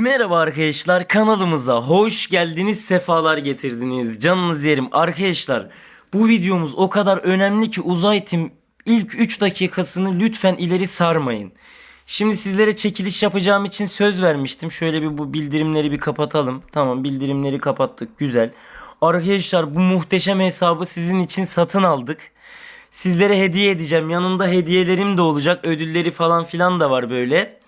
Merhaba arkadaşlar kanalımıza hoş geldiniz sefalar getirdiniz canınız yerim arkadaşlar bu videomuz o kadar önemli ki uzay tim ilk 3 dakikasını lütfen ileri sarmayın. Şimdi sizlere çekiliş yapacağım için söz vermiştim şöyle bir bu bildirimleri bir kapatalım tamam bildirimleri kapattık güzel. Arkadaşlar bu muhteşem hesabı sizin için satın aldık. Sizlere hediye edeceğim yanında hediyelerim de olacak ödülleri falan filan da var böyle.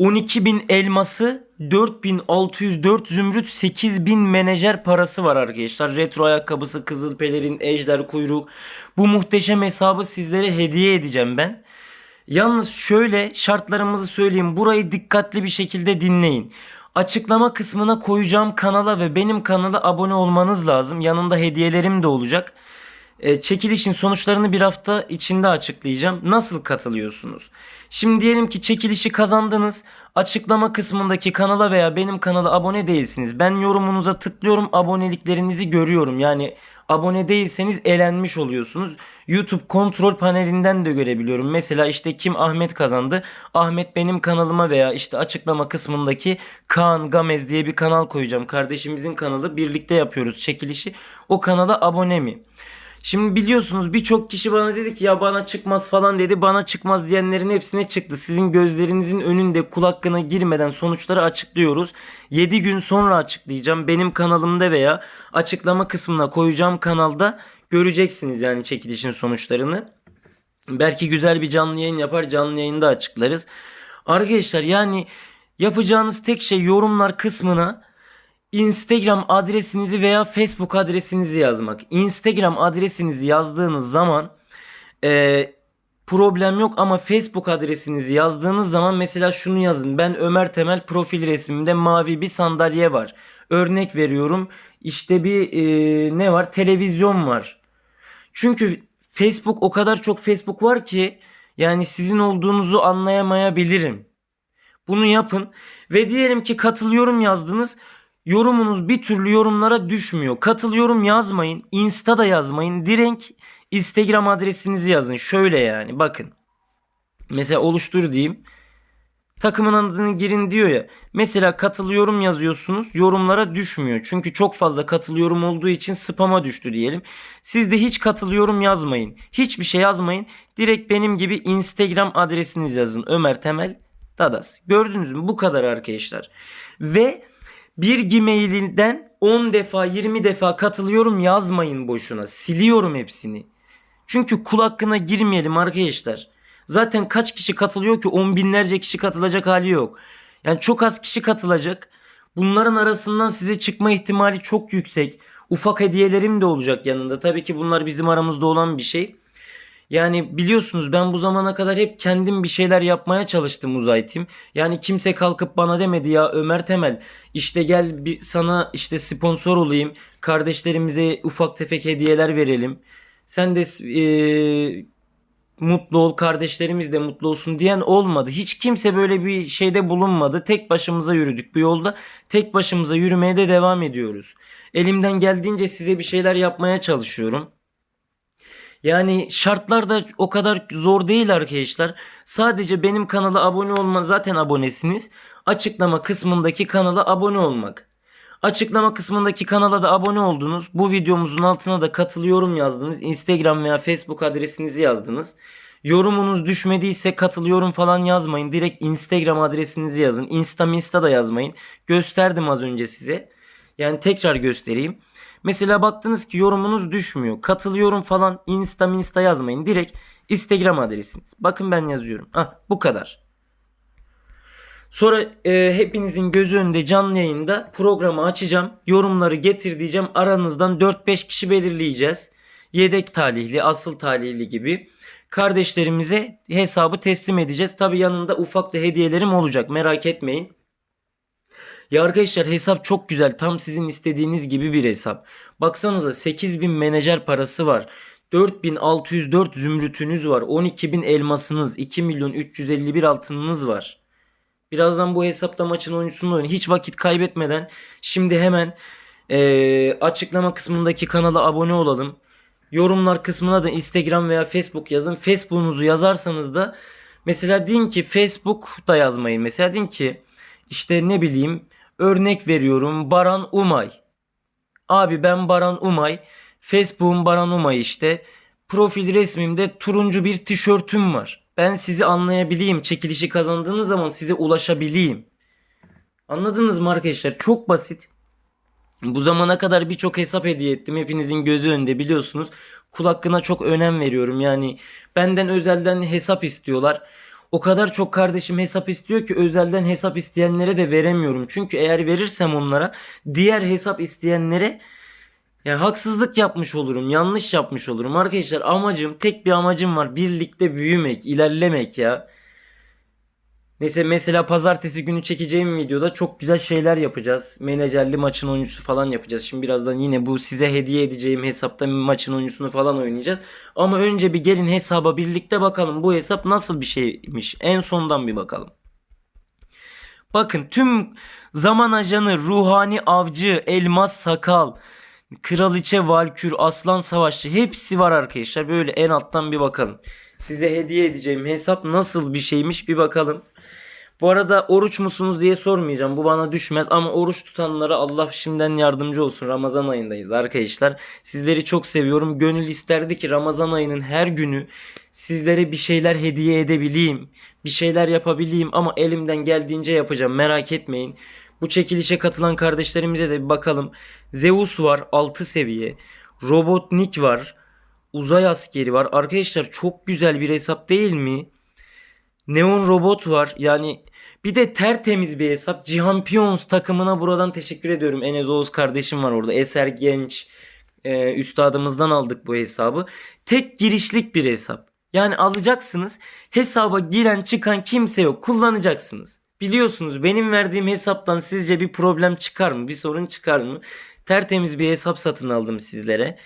12.000 elması 4604 zümrüt 8000 menajer parası var arkadaşlar. Retro ayakkabısı, kızıl pelerin, ejder kuyruk. Bu muhteşem hesabı sizlere hediye edeceğim ben. Yalnız şöyle şartlarımızı söyleyeyim. Burayı dikkatli bir şekilde dinleyin. Açıklama kısmına koyacağım kanala ve benim kanala abone olmanız lazım. Yanında hediyelerim de olacak. E, çekilişin sonuçlarını bir hafta içinde açıklayacağım. Nasıl katılıyorsunuz? Şimdi diyelim ki çekilişi kazandınız. Açıklama kısmındaki kanala veya benim kanala abone değilsiniz. Ben yorumunuza tıklıyorum. Aboneliklerinizi görüyorum. Yani abone değilseniz elenmiş oluyorsunuz. YouTube kontrol panelinden de görebiliyorum. Mesela işte kim Ahmet kazandı? Ahmet benim kanalıma veya işte açıklama kısmındaki Kaan Gamez diye bir kanal koyacağım. Kardeşimizin kanalı. Birlikte yapıyoruz çekilişi. O kanala abone mi? Şimdi biliyorsunuz birçok kişi bana dedi ki ya bana çıkmaz falan dedi. Bana çıkmaz diyenlerin hepsine çıktı. Sizin gözlerinizin önünde kul girmeden sonuçları açıklıyoruz. 7 gün sonra açıklayacağım. Benim kanalımda veya açıklama kısmına koyacağım kanalda göreceksiniz yani çekilişin sonuçlarını. Belki güzel bir canlı yayın yapar canlı yayında açıklarız. Arkadaşlar yani yapacağınız tek şey yorumlar kısmına Instagram adresinizi veya Facebook adresinizi yazmak. Instagram adresinizi yazdığınız zaman e, problem yok ama Facebook adresinizi yazdığınız zaman mesela şunu yazın. Ben Ömer Temel profil resmimde mavi bir sandalye var. Örnek veriyorum. İşte bir e, ne var? Televizyon var. Çünkü Facebook o kadar çok Facebook var ki yani sizin olduğunuzu anlayamayabilirim. Bunu yapın ve diyelim ki katılıyorum yazdınız. Yorumunuz bir türlü yorumlara düşmüyor. Katılıyorum yazmayın. Insta da yazmayın. Direkt Instagram adresinizi yazın. Şöyle yani bakın. Mesela oluştur diyeyim. Takımın adını girin diyor ya. Mesela katılıyorum yazıyorsunuz. Yorumlara düşmüyor. Çünkü çok fazla katılıyorum olduğu için spama düştü diyelim. Siz de hiç katılıyorum yazmayın. Hiçbir şey yazmayın. Direkt benim gibi Instagram adresinizi yazın. Ömer Temel Dadas. Gördünüz mü? Bu kadar arkadaşlar. Ve bir Gmail'inden 10 defa 20 defa katılıyorum yazmayın boşuna. Siliyorum hepsini. Çünkü kul hakkına girmeyelim arkadaşlar. Zaten kaç kişi katılıyor ki 10 binlerce kişi katılacak hali yok. Yani çok az kişi katılacak. Bunların arasından size çıkma ihtimali çok yüksek. Ufak hediyelerim de olacak yanında. Tabii ki bunlar bizim aramızda olan bir şey. Yani biliyorsunuz ben bu zamana kadar hep kendim bir şeyler yapmaya çalıştım Uzay Team. Yani kimse kalkıp bana demedi ya Ömer Temel işte gel bir sana işte sponsor olayım. Kardeşlerimize ufak tefek hediyeler verelim. Sen de eee, mutlu ol kardeşlerimiz de mutlu olsun diyen olmadı. Hiç kimse böyle bir şeyde bulunmadı. Tek başımıza yürüdük bu yolda. Tek başımıza yürümeye de devam ediyoruz. Elimden geldiğince size bir şeyler yapmaya çalışıyorum. Yani şartlar da o kadar zor değil arkadaşlar. Sadece benim kanala abone olma zaten abonesiniz. Açıklama kısmındaki kanala abone olmak. Açıklama kısmındaki kanala da abone oldunuz. Bu videomuzun altına da katılıyorum yazdınız. Instagram veya Facebook adresinizi yazdınız. Yorumunuz düşmediyse katılıyorum falan yazmayın. Direkt Instagram adresinizi yazın. Insta Insta da yazmayın. Gösterdim az önce size. Yani tekrar göstereyim. Mesela baktınız ki yorumunuz düşmüyor. Katılıyorum falan Insta Insta yazmayın. Direkt Instagram adresiniz. Bakın ben yazıyorum. Ah bu kadar. Sonra e, hepinizin gözü önünde canlı yayında programı açacağım. Yorumları getir diyeceğim. Aranızdan 4-5 kişi belirleyeceğiz. Yedek talihli, asıl talihli gibi. Kardeşlerimize hesabı teslim edeceğiz. Tabi yanında ufak da hediyelerim olacak. Merak etmeyin. Ya arkadaşlar hesap çok güzel. Tam sizin istediğiniz gibi bir hesap. Baksanıza 8000 menajer parası var. 4604 zümrütünüz var. 12000 elmasınız. 2 milyon 351 altınınız var. Birazdan bu hesapta maçın oyuncusunu oynayın. Hiç vakit kaybetmeden şimdi hemen eee, açıklama kısmındaki kanala abone olalım. Yorumlar kısmına da Instagram veya Facebook yazın. Facebook'unuzu yazarsanız da mesela deyin ki Facebook da yazmayın. Mesela deyin ki İşte ne bileyim örnek veriyorum Baran Umay. Abi ben Baran Umay. Facebook'um Baran Umay işte. Profil resmimde turuncu bir tişörtüm var. Ben sizi anlayabileyim. Çekilişi kazandığınız zaman size ulaşabileyim. Anladınız mı arkadaşlar? Çok basit. Bu zamana kadar birçok hesap hediye ettim. Hepinizin gözü önünde biliyorsunuz. Kul hakkına çok önem veriyorum. Yani benden özelden hesap istiyorlar. O kadar çok kardeşim hesap istiyor ki özelden hesap isteyenlere de veremiyorum. Çünkü eğer verirsem onlara diğer hesap isteyenlere ya haksızlık yapmış olurum, yanlış yapmış olurum. Arkadaşlar amacım, tek bir amacım var. Birlikte büyümek, ilerlemek ya. Neyse mesela pazartesi günü çekeceğim videoda çok güzel şeyler yapacağız. Menajerli maçın oyuncusu falan yapacağız. Şimdi birazdan yine bu size hediye edeceğim hesapta maçın oyuncusunu falan oynayacağız. Ama önce bir gelin hesaba birlikte bakalım bu hesap nasıl bir şeymiş. En sondan bir bakalım. Bakın tüm zaman ajanı, ruhani avcı, elmas sakal, kraliçe valkür, aslan savaşçı hepsi var arkadaşlar. Böyle en alttan bir bakalım. Size hediye edeceğim hesap nasıl bir şeymiş bir bakalım. Bu arada oruç musunuz diye sormayacağım. Bu bana düşmez ama oruç tutanlara Allah şimdiden yardımcı olsun. Ramazan ayındayız arkadaşlar. Sizleri çok seviyorum. Gönül isterdi ki Ramazan ayının her günü sizlere bir şeyler hediye edebileyim. Bir şeyler yapabileyim ama elimden geldiğince yapacağım. Merak etmeyin. Bu çekilişe katılan kardeşlerimize de bir bakalım. Zeus var 6 seviye. Robotnik var. Uzay askeri var. Arkadaşlar çok güzel bir hesap değil mi? Neon Robot var. Yani bir de tertemiz bir hesap. Cihan Pions takımına buradan teşekkür ediyorum. Enes Oğuz kardeşim var orada. Eser Genç e, üstadımızdan aldık bu hesabı. Tek girişlik bir hesap. Yani alacaksınız. Hesaba giren çıkan kimse yok. Kullanacaksınız. Biliyorsunuz benim verdiğim hesaptan sizce bir problem çıkar mı? Bir sorun çıkar mı? Tertemiz bir hesap satın aldım sizlere.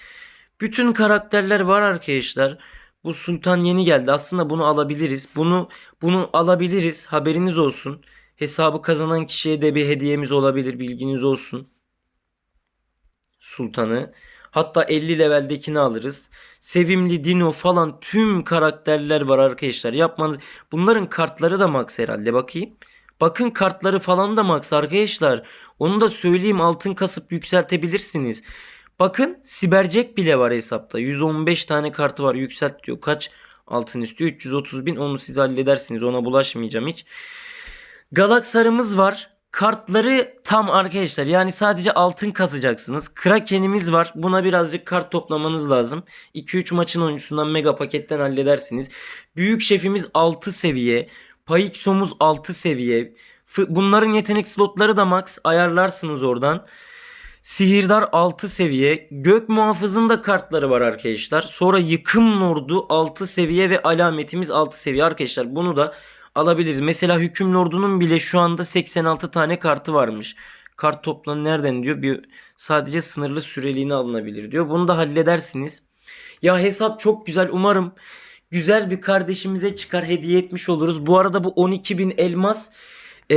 Bütün karakterler var arkadaşlar. Bu sultan yeni geldi. Aslında bunu alabiliriz. Bunu bunu alabiliriz. Haberiniz olsun. Hesabı kazanan kişiye de bir hediyemiz olabilir. Bilginiz olsun. Sultanı. Hatta 50 leveldekini alırız. Sevimli Dino falan tüm karakterler var arkadaşlar. Yapmanız. Bunların kartları da max herhalde bakayım. Bakın kartları falan da max arkadaşlar. Onu da söyleyeyim altın kasıp yükseltebilirsiniz. Bakın Sibercek bile var hesapta. 115 tane kartı var. Yükselt diyor. Kaç altın istiyor? 330 bin. Onu siz halledersiniz. Ona bulaşmayacağım hiç. Galaksarımız var. Kartları tam arkadaşlar. Yani sadece altın kazacaksınız. Kraken'imiz var. Buna birazcık kart toplamanız lazım. 2-3 maçın oyuncusundan mega paketten halledersiniz. Büyük şefimiz 6 seviye. Payixomuz 6 seviye. Bunların yetenek slotları da max. Ayarlarsınız oradan. Sihirdar 6 seviye. Gök muhafızın da kartları var arkadaşlar. Sonra yıkım lordu 6 seviye ve alametimiz 6 seviye arkadaşlar. Bunu da alabiliriz. Mesela hüküm lordunun bile şu anda 86 tane kartı varmış. Kart toplanı nereden diyor? Bir sadece sınırlı süreliğine alınabilir diyor. Bunu da halledersiniz. Ya hesap çok güzel. Umarım güzel bir kardeşimize çıkar hediye etmiş oluruz. Bu arada bu 12.000 elmas e,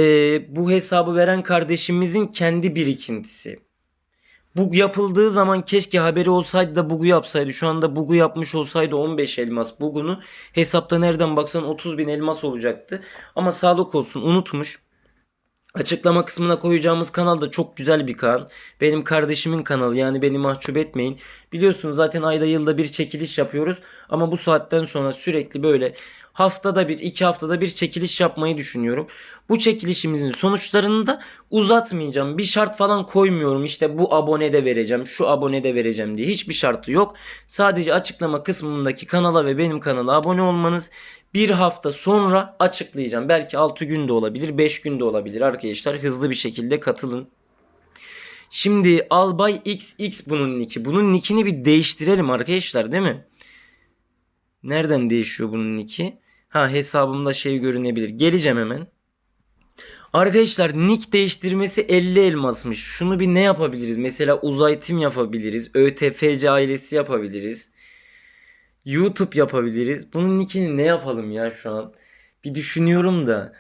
bu hesabı veren kardeşimizin kendi birikintisi. Bug yapıldığı zaman keşke haberi olsaydı da bugu yapsaydı. Şu anda bugu yapmış olsaydı 15 elmas bugunu hesapta nereden baksan 30 bin elmas olacaktı. Ama sağlık olsun unutmuş. Açıklama kısmına koyacağımız kanal da çok güzel bir kanal. Benim kardeşimin kanalı yani beni mahcup etmeyin. Biliyorsunuz zaten ayda yılda bir çekiliş yapıyoruz. Ama bu saatten sonra sürekli böyle haftada bir iki haftada bir çekiliş yapmayı düşünüyorum. Bu çekilişimizin sonuçlarını da uzatmayacağım. Bir şart falan koymuyorum. İşte bu abone de vereceğim, şu abone de vereceğim diye. Hiçbir şartı yok. Sadece açıklama kısmındaki kanala ve benim kanala abone olmanız bir hafta sonra açıklayacağım. Belki 6 günde olabilir, 5 günde olabilir arkadaşlar. Hızlı bir şekilde katılın. Şimdi Albay XX bunun nicki. Bunun nickini bir değiştirelim arkadaşlar değil mi? Nereden değişiyor bunun nicki? Ha hesabımda şey görünebilir. Geleceğim hemen. Arkadaşlar nick değiştirmesi 50 elmasmış. Şunu bir ne yapabiliriz? Mesela uzay tim yapabiliriz. ÖTFC ailesi yapabiliriz. YouTube yapabiliriz. Bunun nickini ne yapalım ya şu an? Bir düşünüyorum da.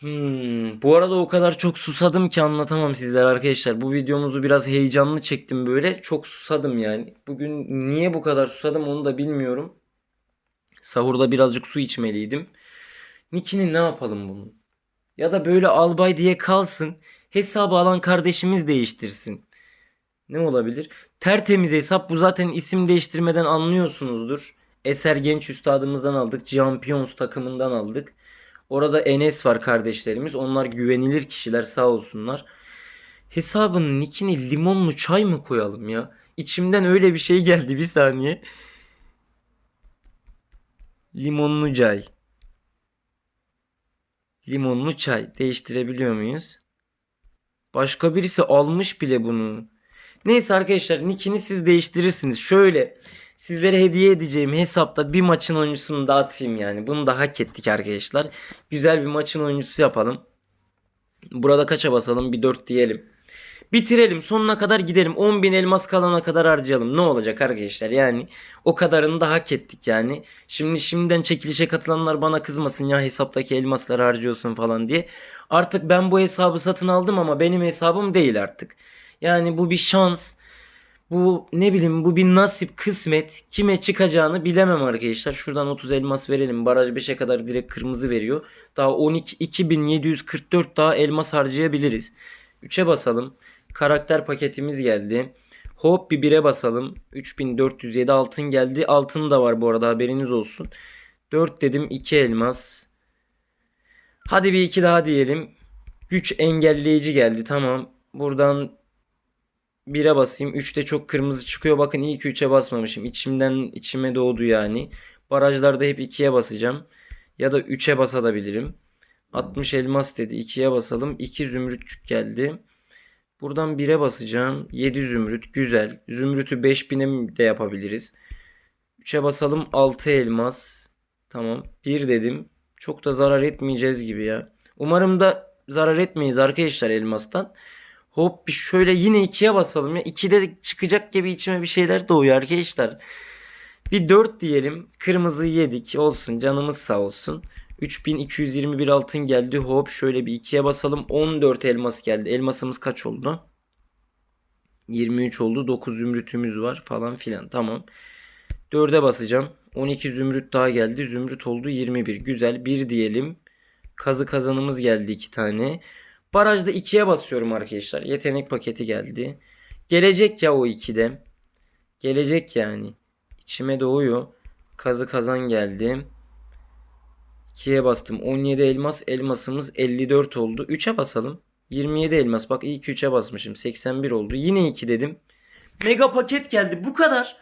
Hmm, bu arada o kadar çok susadım ki anlatamam sizlere arkadaşlar. Bu videomuzu biraz heyecanlı çektim böyle. Çok susadım yani. Bugün niye bu kadar susadım onu da bilmiyorum. Sahurda birazcık su içmeliydim. Nickini ne yapalım bunun? Ya da böyle albay diye kalsın. Hesabı alan kardeşimiz değiştirsin. Ne olabilir? Tertemiz hesap. Bu zaten isim değiştirmeden anlıyorsunuzdur. Eser Genç Üstadımızdan aldık. Champions takımından aldık. Orada Enes var kardeşlerimiz. Onlar güvenilir kişiler sağ olsunlar. Hesabın nickini limonlu çay mı koyalım ya? İçimden öyle bir şey geldi bir saniye. Limonlu çay. Limonlu çay değiştirebiliyor muyuz? Başka birisi almış bile bunu. Neyse arkadaşlar nickini siz değiştirirsiniz. Şöyle sizlere hediye edeceğim hesapta bir maçın oyuncusunu da yani. Bunu da hak ettik arkadaşlar. Güzel bir maçın oyuncusu yapalım. Burada kaça basalım? Bir 4 diyelim. Bitirelim sonuna kadar gidelim. 10.000 elmas kalana kadar harcayalım. Ne olacak arkadaşlar? Yani o kadarını da hak ettik yani. Şimdi şimdiden çekilişe katılanlar bana kızmasın ya hesaptaki elmasları harcıyorsun falan diye. Artık ben bu hesabı satın aldım ama benim hesabım değil artık. Yani bu bir şans. Bu ne bileyim bu bir nasip kısmet. Kime çıkacağını bilemem arkadaşlar. Şuradan 30 elmas verelim. Baraj 5'e kadar direkt kırmızı veriyor. Daha 12 2744 daha elmas harcayabiliriz. 3'e basalım Karakter paketimiz geldi. Hop bir 1'e basalım. 3407 altın geldi. Altın da var bu arada haberiniz olsun. 4 dedim 2 elmas. Hadi bir 2 daha diyelim. Güç engelleyici geldi. Tamam. Buradan 1'e basayım. 3'te çok kırmızı çıkıyor. Bakın iyi ki 3'e basmamışım. İçimden içime doğdu yani. Barajlarda hep 2'ye basacağım. Ya da 3'e basabilirim. 60 elmas dedi. 2'ye basalım. 2 zümrütçük geldi. Buradan 1'e basacağım. 7 zümrüt. Güzel. Zümrütü 5000'e de yapabiliriz. 3'e basalım. 6 elmas. Tamam. 1 dedim. Çok da zarar etmeyeceğiz gibi ya. Umarım da zarar etmeyiz arkadaşlar elmastan. Hop bir şöyle yine 2'ye basalım ya. 2'de de çıkacak gibi içime bir şeyler doğuyor arkadaşlar. Bir 4 diyelim. Kırmızı yedik. Olsun canımız sağ olsun. 3221 altın geldi. Hop şöyle bir ikiye basalım. 14 elmas geldi. Elmasımız kaç oldu? 23 oldu. 9 zümrütümüz var falan filan. Tamam. 4'e basacağım. 12 zümrüt daha geldi. Zümrüt oldu 21. Güzel. 1 diyelim. Kazı kazanımız geldi 2 tane. Barajda 2'ye basıyorum arkadaşlar. Yetenek paketi geldi. Gelecek ya o 2'de. Gelecek yani. İçime doğuyor. Kazı kazan geldi. 2'ye bastım. 17 elmas. Elmasımız 54 oldu. 3'e basalım. 27 elmas. Bak iyi ki 3'e basmışım. 81 oldu. Yine 2 dedim. Mega paket geldi. Bu kadar.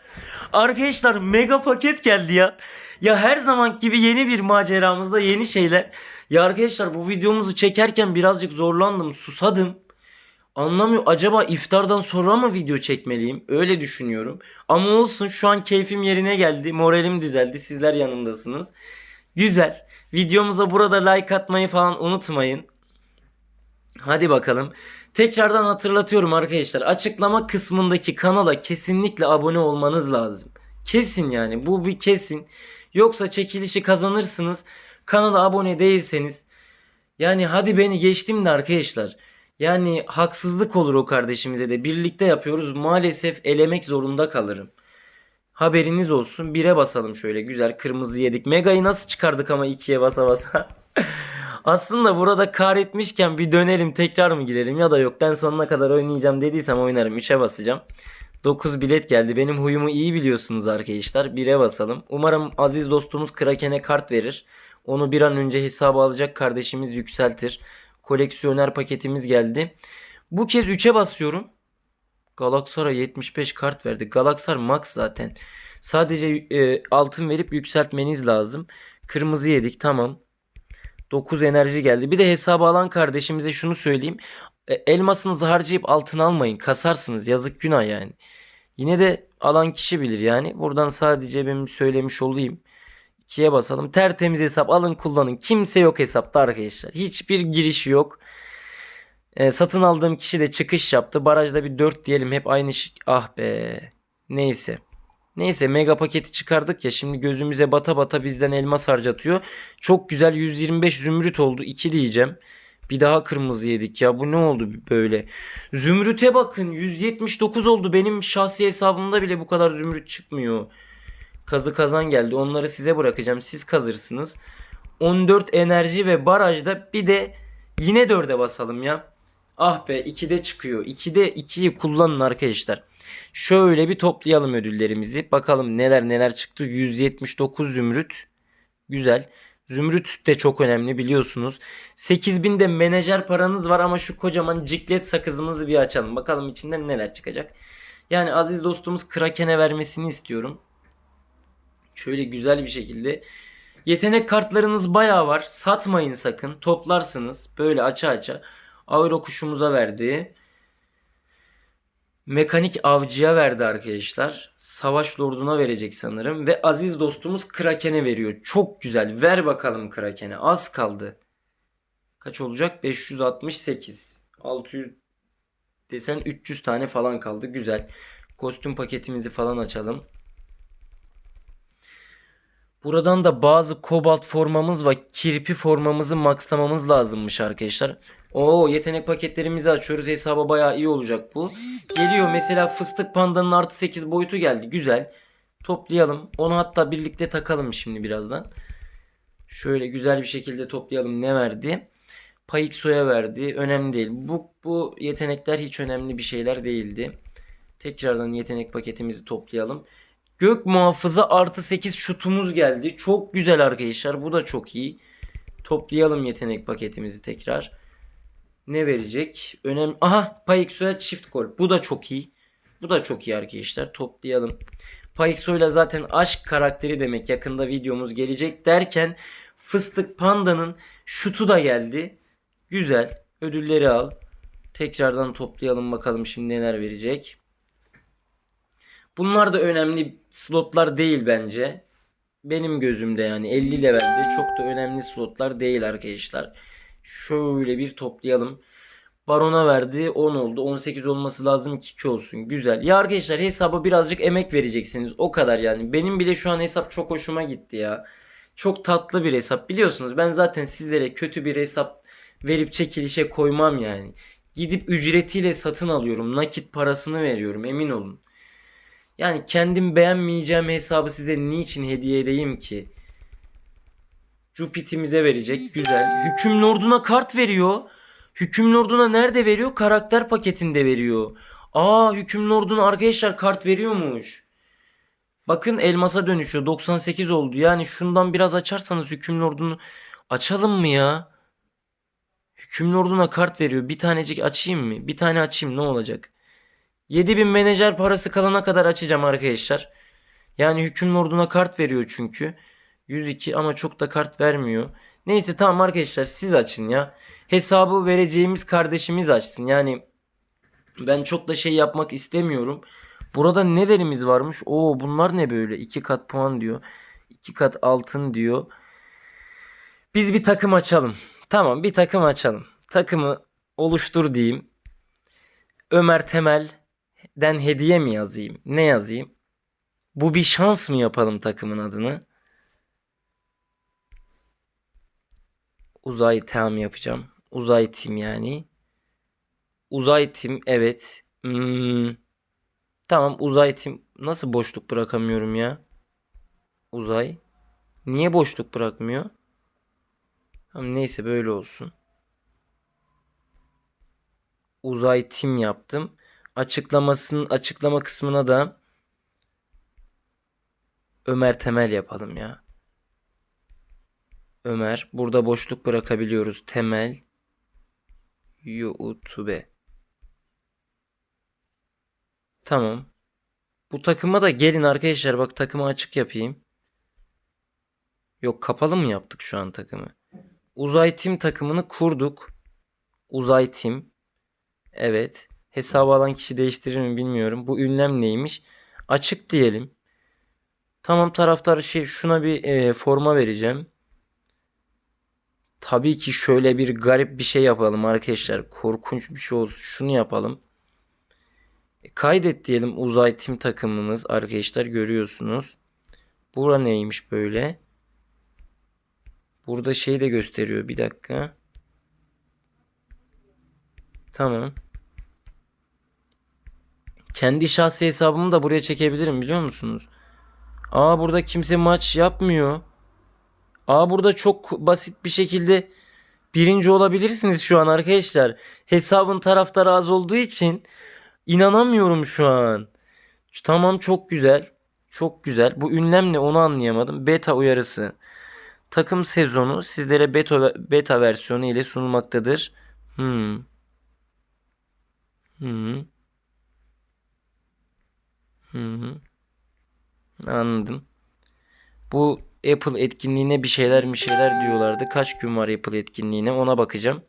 Arkadaşlar mega paket geldi ya. Ya her zaman gibi yeni bir maceramızda yeni şeyler. Ya arkadaşlar bu videomuzu çekerken birazcık zorlandım. Susadım. Anlamıyor. Acaba iftardan sonra mı video çekmeliyim? Öyle düşünüyorum. Ama olsun şu an keyfim yerine geldi. Moralim düzeldi. Sizler yanımdasınız. Güzel. Videomuza burada like atmayı falan unutmayın. Hadi bakalım. Tekrardan hatırlatıyorum arkadaşlar. Açıklama kısmındaki kanala kesinlikle abone olmanız lazım. Kesin yani. Bu bir kesin. Yoksa çekilişi kazanırsınız. Kanala abone değilseniz. Yani hadi beni geçtim de arkadaşlar. Yani haksızlık olur o kardeşimize de. Birlikte yapıyoruz. Maalesef elemek zorunda kalırım. Haberiniz olsun. 1'e basalım şöyle. Güzel kırmızı yedik. Mega'yı nasıl çıkardık ama 2'ye basa basa. Aslında burada kar etmişken bir dönelim tekrar mı girelim ya da yok ben sonuna kadar oynayacağım dediysem oynarım 3'e basacağım. 9 bilet geldi. Benim huyumu iyi biliyorsunuz arkadaşlar. 1'e basalım. Umarım aziz dostumuz Kraken'e kart verir. Onu bir an önce hesaba alacak kardeşimiz yükseltir. Koleksiyoner paketimiz geldi. Bu kez 3'e basıyorum. Galaksara 75 kart verdi. Galaksar max zaten. Sadece e, altın verip yükseltmeniz lazım. Kırmızı yedik tamam. 9 enerji geldi. Bir de hesaba alan kardeşimize şunu söyleyeyim. E, elmasınızı harcayıp altın almayın. Kasarsınız. Yazık günah yani. Yine de alan kişi bilir yani. Buradan sadece ben söylemiş olayım. 2'ye basalım. Tertemiz hesap alın kullanın. Kimse yok hesapta arkadaşlar. Hiçbir giriş yok. E, satın aldığım kişi de çıkış yaptı. Barajda bir 4 diyelim. Hep aynı. Ah be. Neyse. Neyse mega paketi çıkardık ya şimdi gözümüze bata bata bizden elmas harcatıyor. Çok güzel 125 zümrüt oldu 2 diyeceğim. Bir daha kırmızı yedik ya bu ne oldu böyle. Zümrüte bakın 179 oldu benim şahsi hesabımda bile bu kadar zümrüt çıkmıyor. Kazı kazan geldi onları size bırakacağım siz kazırsınız. 14 enerji ve barajda bir de Yine 4'e basalım ya. Ah be 2'de çıkıyor. 2'de 2'yi kullanın arkadaşlar. Şöyle bir toplayalım ödüllerimizi. Bakalım neler neler çıktı. 179 zümrüt. Güzel. Zümrüt de çok önemli biliyorsunuz. 8000 de menajer paranız var ama şu kocaman ciklet sakızımızı bir açalım. Bakalım içinden neler çıkacak. Yani aziz dostumuz Kraken'e vermesini istiyorum. Şöyle güzel bir şekilde. Yetenek kartlarınız bayağı var. Satmayın sakın. Toplarsınız. Böyle aça aça. Aero kuşumuza verdi. Mekanik avcıya verdi arkadaşlar. Savaş lorduna verecek sanırım. Ve aziz dostumuz Kraken'e veriyor. Çok güzel. Ver bakalım Kraken'e. Az kaldı. Kaç olacak? 568. 600 desen 300 tane falan kaldı. Güzel. Kostüm paketimizi falan açalım. Buradan da bazı kobalt formamız var. Kirpi formamızı maxlamamız lazımmış arkadaşlar. Oo yetenek paketlerimizi açıyoruz. Hesaba bayağı iyi olacak bu. Geliyor mesela fıstık pandanın artı 8 boyutu geldi. Güzel. Toplayalım. Onu hatta birlikte takalım şimdi birazdan. Şöyle güzel bir şekilde toplayalım. Ne verdi? Payikso'ya verdi. Önemli değil. Bu, bu yetenekler hiç önemli bir şeyler değildi. Tekrardan yetenek paketimizi toplayalım. Gök muhafızı artı 8 şutumuz geldi. Çok güzel arkadaşlar. Bu da çok iyi. Toplayalım yetenek paketimizi tekrar. Ne verecek? Önem Aha Payikso'ya çift gol. Bu da çok iyi. Bu da çok iyi arkadaşlar. Toplayalım. Payikso'yla zaten aşk karakteri demek. Yakında videomuz gelecek derken Fıstık Panda'nın şutu da geldi. Güzel. Ödülleri al. Tekrardan toplayalım bakalım şimdi neler verecek. Bunlar da önemli slotlar değil bence. Benim gözümde yani 50 levelde çok da önemli slotlar değil arkadaşlar. Şöyle bir toplayalım. Barona verdi 10 oldu. 18 olması lazım ki 2 olsun. Güzel. Ya arkadaşlar hesaba birazcık emek vereceksiniz. O kadar yani. Benim bile şu an hesap çok hoşuma gitti ya. Çok tatlı bir hesap. Biliyorsunuz ben zaten sizlere kötü bir hesap verip çekilişe koymam yani. Gidip ücretiyle satın alıyorum. Nakit parasını veriyorum emin olun. Yani kendim beğenmeyeceğim hesabı size niçin hediye edeyim ki? Jupiter'imize verecek. Güzel. Hüküm Lord'una kart veriyor. Hüküm Lord'una nerede veriyor? Karakter paketinde veriyor. Aa Hüküm Lord'una arkadaşlar kart veriyormuş. Bakın elmasa dönüşüyor. 98 oldu. Yani şundan biraz açarsanız Hüküm Lord'unu açalım mı ya? Hüküm Lord'una kart veriyor. Bir tanecik açayım mı? Bir tane açayım ne olacak? 7000 menajer parası kalana kadar açacağım arkadaşlar. Yani hüküm lorduna kart veriyor çünkü. 102 ama çok da kart vermiyor. Neyse tamam arkadaşlar siz açın ya. Hesabı vereceğimiz kardeşimiz açsın. Yani ben çok da şey yapmak istemiyorum. Burada nelerimiz varmış? Oo bunlar ne böyle? 2 kat puan diyor. 2 kat altın diyor. Biz bir takım açalım. Tamam bir takım açalım. Takımı oluştur diyeyim. Ömer Temel'den hediye mi yazayım? Ne yazayım? Bu bir şans mı yapalım takımın adını? Uzay Team yapacağım. Uzay Tim yani. Uzay Tim evet. Hmm. Tamam Uzay Tim. Nasıl boşluk bırakamıyorum ya? Uzay. Niye boşluk bırakmıyor? Tamam neyse böyle olsun. Uzay Tim yaptım. Açıklamasının açıklama kısmına da Ömer Temel yapalım ya. Ömer. Burada boşluk bırakabiliyoruz. Temel. YouTube. Tamam. Bu takıma da gelin arkadaşlar. Bak takımı açık yapayım. Yok kapalı mı yaptık şu an takımı? Uzay Tim takımını kurduk. Uzay Tim. Evet. Hesabı alan kişi değiştirir mi bilmiyorum. Bu ünlem neymiş? Açık diyelim. Tamam taraftar şey şuna bir e, forma vereceğim. Tabii ki şöyle bir garip bir şey yapalım arkadaşlar. Korkunç bir şey olsun. Şunu yapalım. E, kaydet diyelim uzay tim takımımız arkadaşlar görüyorsunuz. Bura neymiş böyle? Burada şey de gösteriyor. Bir dakika. Tamam. Kendi şahsi hesabımı da buraya çekebilirim biliyor musunuz? Aa burada kimse maç yapmıyor. Aa burada çok basit bir şekilde birinci olabilirsiniz şu an arkadaşlar. Hesabın taraftarı az olduğu için inanamıyorum şu an. Tamam çok güzel. Çok güzel. Bu ünlem ne onu anlayamadım. Beta uyarısı. Takım sezonu sizlere beta, beta versiyonu ile sunulmaktadır. Hmm. Hmm. Hmm. Anladım. Bu Apple etkinliğine bir şeyler bir şeyler diyorlardı. Kaç gün var Apple etkinliğine ona bakacağım.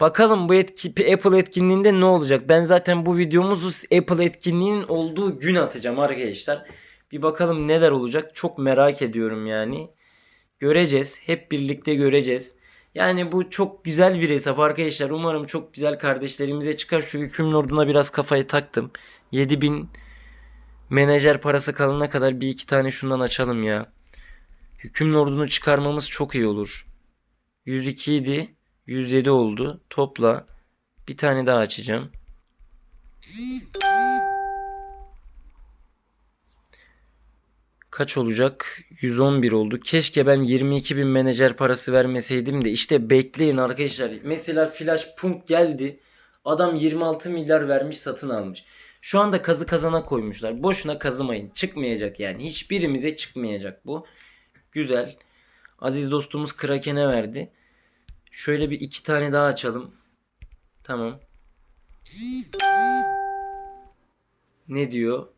Bakalım bu etki, Apple etkinliğinde ne olacak? Ben zaten bu videomuzu Apple etkinliğinin olduğu gün atacağım arkadaşlar. Bir bakalım neler olacak. Çok merak ediyorum yani. Göreceğiz. Hep birlikte göreceğiz. Yani bu çok güzel bir hesap arkadaşlar. Umarım çok güzel kardeşlerimize çıkar. Şu hüküm orduna biraz kafayı taktım. 7000 menajer parası kalana kadar bir iki tane şundan açalım ya. Hüküm ordunu çıkarmamız çok iyi olur. 102 idi. 107 oldu. Topla. Bir tane daha açacağım. Kaç olacak? 111 oldu. Keşke ben 22 bin menajer parası vermeseydim de işte bekleyin arkadaşlar. Mesela Flash Punk geldi. Adam 26 milyar vermiş satın almış. Şu anda kazı kazana koymuşlar. Boşuna kazımayın. Çıkmayacak yani. Hiçbirimize çıkmayacak bu. Güzel. Aziz dostumuz Kraken'e verdi. Şöyle bir iki tane daha açalım. Tamam. Ne diyor?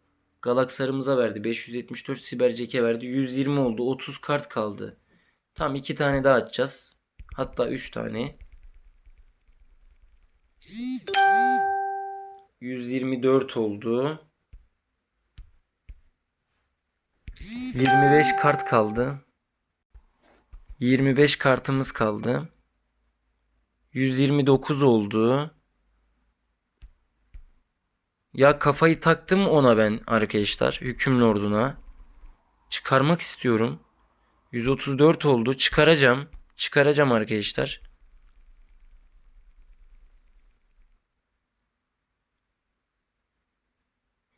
Galaksarımıza verdi. 574 Sibercek'e verdi. 120 oldu. 30 kart kaldı. Tamam iki tane daha açacağız. Hatta 3 tane. 124 oldu. 25 kart kaldı. 25 kartımız kaldı. 129 oldu. Ya kafayı taktım ona ben arkadaşlar. Hüküm Lord'una. Çıkarmak istiyorum. 134 oldu. Çıkaracağım. Çıkaracağım arkadaşlar.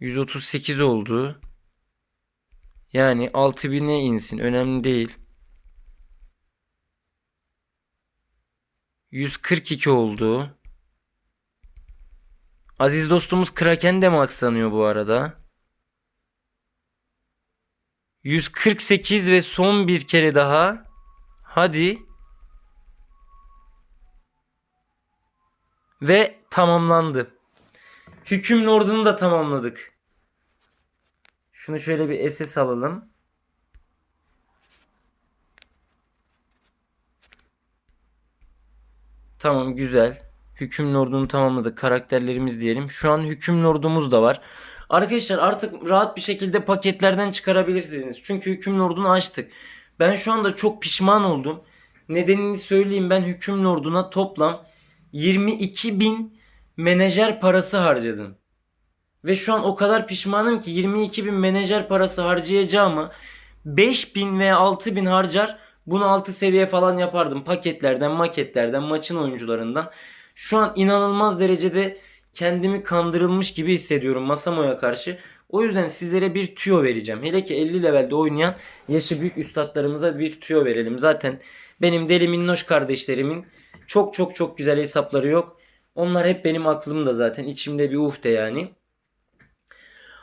...138 oldu. Yani 6000'e insin. Önemli değil. 142 oldu. Aziz dostumuz Kraken de mi aksanıyor bu arada? 148 ve son bir kere daha. Hadi. Ve tamamlandı. Hüküm Lord'unu da tamamladık. Şunu şöyle bir SS alalım. Tamam güzel. Hüküm Lord'unu tamamladık. Karakterlerimiz diyelim. Şu an Hüküm Lord'umuz da var. Arkadaşlar artık rahat bir şekilde paketlerden çıkarabilirsiniz. Çünkü Hüküm Lord'unu açtık. Ben şu anda çok pişman oldum. Nedenini söyleyeyim ben Hüküm Lord'una toplam 22 bin menajer parası harcadım. Ve şu an o kadar pişmanım ki 22 bin menajer parası harcayacağımı 5 bin veya 6 bin harcar bunu 6 seviye falan yapardım. Paketlerden, maketlerden, maçın oyuncularından. Şu an inanılmaz derecede kendimi kandırılmış gibi hissediyorum Masamo'ya karşı. O yüzden sizlere bir tüyo vereceğim. Hele ki 50 levelde oynayan yaşı büyük üstadlarımıza bir tüyo verelim. Zaten benim deli minnoş kardeşlerimin çok çok çok güzel hesapları yok. Onlar hep benim aklımda zaten. içimde bir uhde yani.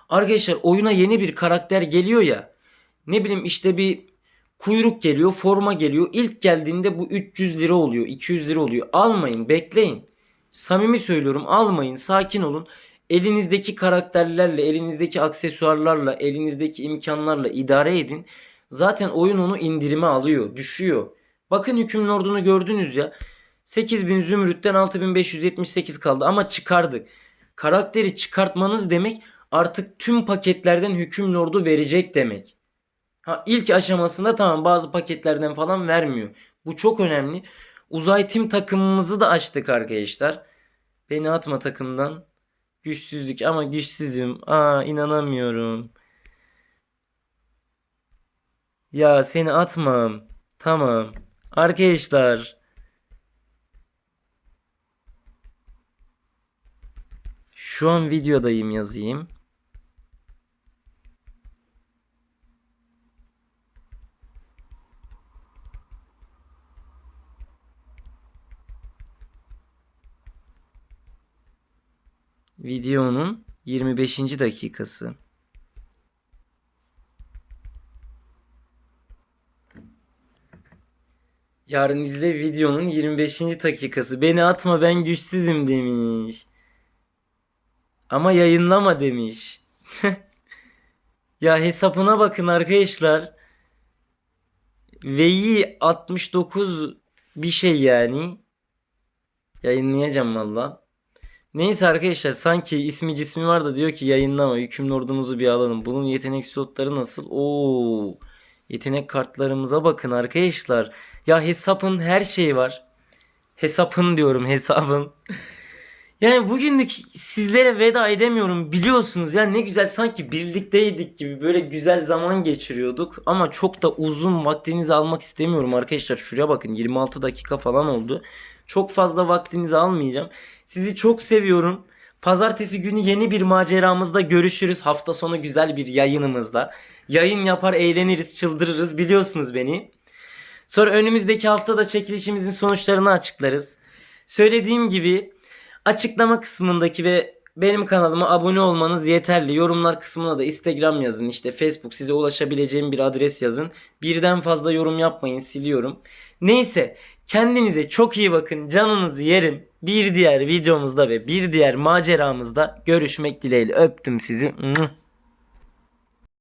Arkadaşlar oyuna yeni bir karakter geliyor ya. Ne bileyim işte bir kuyruk geliyor, forma geliyor. İlk geldiğinde bu 300 lira oluyor, 200 lira oluyor. Almayın, bekleyin. Samimi söylüyorum, almayın, sakin olun. Elinizdeki karakterlerle, elinizdeki aksesuarlarla, elinizdeki imkanlarla idare edin. Zaten oyun onu indirime alıyor, düşüyor. Bakın hükümlü ordunu gördünüz ya. 8000 zümrütten 6578 kaldı ama çıkardık. Karakteri çıkartmanız demek artık tüm paketlerden hüküm lordu verecek demek. Ha, ilk aşamasında tamam bazı paketlerden falan vermiyor. Bu çok önemli. Uzay tim takımımızı da açtık arkadaşlar. Beni atma takımdan. Güçsüzlük ama güçsüzüm. Aa inanamıyorum. Ya seni atmam. Tamam. Arkadaşlar. Şu an videodayım yazayım. Videonun 25. dakikası. Yarın izle videonun 25. dakikası. Beni atma ben güçsüzüm demiş. Ama yayınlama demiş. ya hesabına bakın arkadaşlar. V'yi 69 bir şey yani. Yayınlayacağım valla. Neyse arkadaşlar sanki ismi cismi var da diyor ki yayınlama yükümlü ordumuzu bir alalım. Bunun yetenek slotları nasıl? Oo. Yetenek kartlarımıza bakın arkadaşlar. Ya hesapın her şeyi var. Hesapın diyorum hesabın. Yani bugünlük sizlere veda edemiyorum biliyorsunuz ya ne güzel sanki birlikteydik gibi böyle güzel zaman geçiriyorduk ama çok da uzun vaktinizi almak istemiyorum arkadaşlar şuraya bakın 26 dakika falan oldu çok fazla vaktinizi almayacağım sizi çok seviyorum pazartesi günü yeni bir maceramızda görüşürüz hafta sonu güzel bir yayınımızda yayın yapar eğleniriz çıldırırız biliyorsunuz beni sonra önümüzdeki haftada çekilişimizin sonuçlarını açıklarız söylediğim gibi Açıklama kısmındaki ve benim kanalıma abone olmanız yeterli. Yorumlar kısmına da Instagram yazın. işte Facebook size ulaşabileceğim bir adres yazın. Birden fazla yorum yapmayın siliyorum. Neyse kendinize çok iyi bakın. Canınızı yerim. Bir diğer videomuzda ve bir diğer maceramızda görüşmek dileğiyle öptüm sizi.